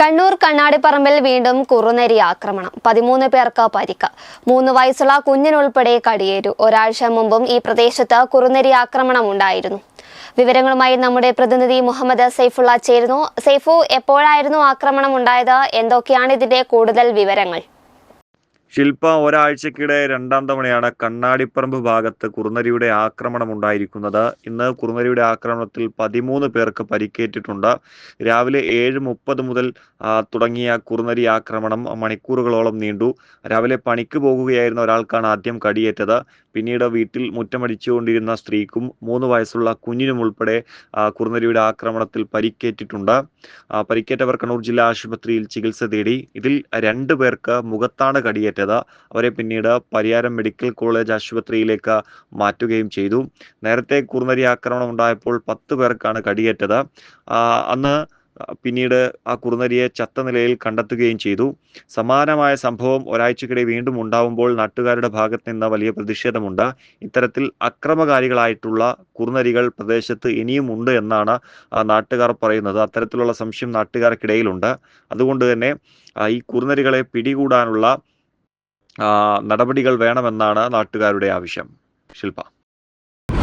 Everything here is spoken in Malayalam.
കണ്ണൂർ കണ്ണാടിപ്പറമ്പിൽ വീണ്ടും കുറുനരി ആക്രമണം. പതിമൂന്ന് പേർക്ക് പരിക്ക്. മൂന്ന് വയസ്സുള്ള കുഞ്ഞിനുൾപ്പെടെ കടിയേറ്റു. ഒരാഴ്ച മുമ്പും ഈ പ്രദേശത്ത് കുറുനരി ആക്രമണം ഉണ്ടായിരുന്നു. വിവരങ്ങളുമായി നമ്മുടെ പ്രതിനിധി മുഹമ്മദ് സൈഫുള്ള ചേരുന്നു. സൈഫു എപ്പോഴായിരുന്നു ആക്രമണം ഉണ്ടായത്? എന്തൊക്കെയാണ് ഇതിന്റെ കൂടുതൽ വിവരങ്ങൾ? ശില്പ ഒരാഴ്ചക്കിടെ രണ്ടാം തവണയാണ് കണ്ണാടിപ്പറമ്പ് ഭാഗത്ത് കുറുനരിയുടെ ആക്രമണം ഉണ്ടായിരിക്കുന്നത് ഇന്ന് കുറുനരിയുടെ ആക്രമണത്തിൽ പതിമൂന്ന് പേർക്ക് പരിക്കേറ്റിട്ടുണ്ട്. രാവിലെ ഏഴ് മുപ്പത് മുതൽ തുടങ്ങിയ കുറുനരി ആക്രമണം മണിക്കൂറുകളോളം നീണ്ടു. രാവിലെ പണിക്ക് പോകുകയായിരുന്ന ഒരാൾക്കാണ് ആദ്യം കടിയേറ്റത്. പിന്നീട് വീട്ടിൽ മുറ്റമടിച്ചുകൊണ്ടിരുന്ന സ്ത്രീക്കും മൂന്ന് വയസ്സുള്ള കുഞ്ഞിനും ഉൾപ്പെടെ കുറുനരിയുടെ ആക്രമണത്തിൽ പരിക്കേറ്റിട്ടുണ്ട്. പരിക്കേറ്റവർ കണ്ണൂർ ജില്ലാ ആശുപത്രിയിൽ ചികിത്സ തേടി. ഇതിൽ രണ്ടു പേർക്ക് മുഖത്താണ് കടിയേറ്റത്. അവരെ പിന്നീട് പരിയാരം മെഡിക്കൽ കോളേജ് ആശുപത്രിയിലേക്ക് മാറ്റുകയും ചെയ്തു. നേരത്തെ കുറുനരി ആക്രമണം ഉണ്ടായപ്പോൾ പത്ത് പേർക്കാണ് കടിയേറ്റത്. അന്ന് പിന്നീട് ആ കുറുനരിയെ ചത്ത നിലയിൽ കണ്ടെത്തുകയും ചെയ്തു. സമാനമായ സംഭവം ഒരാഴ്ചക്കിടെ വീണ്ടും ഉണ്ടാവുമ്പോൾ നാട്ടുകാരുടെ ഭാഗത്ത് നിന്ന് വലിയ പ്രതിഷേധമുണ്ട്. ഇത്തരത്തിൽ അക്രമകാരികളായിട്ടുള്ള കുറുനരികൾ പ്രദേശത്ത് ഇനിയും ഉണ്ട് എന്നാണ് നാട്ടുകാർ പറയുന്നത്. അത്തരത്തിലുള്ള സംശയം നാട്ടുകാർക്കിടയിലുണ്ട്. അതുകൊണ്ട് തന്നെ ഈ കുറുനരികളെ പിടികൂടാനുള്ള നടപടികൾ വേണമെന്നാണ് നാട്ടുകാരുടെ ആവശ്യം. ശില്പ.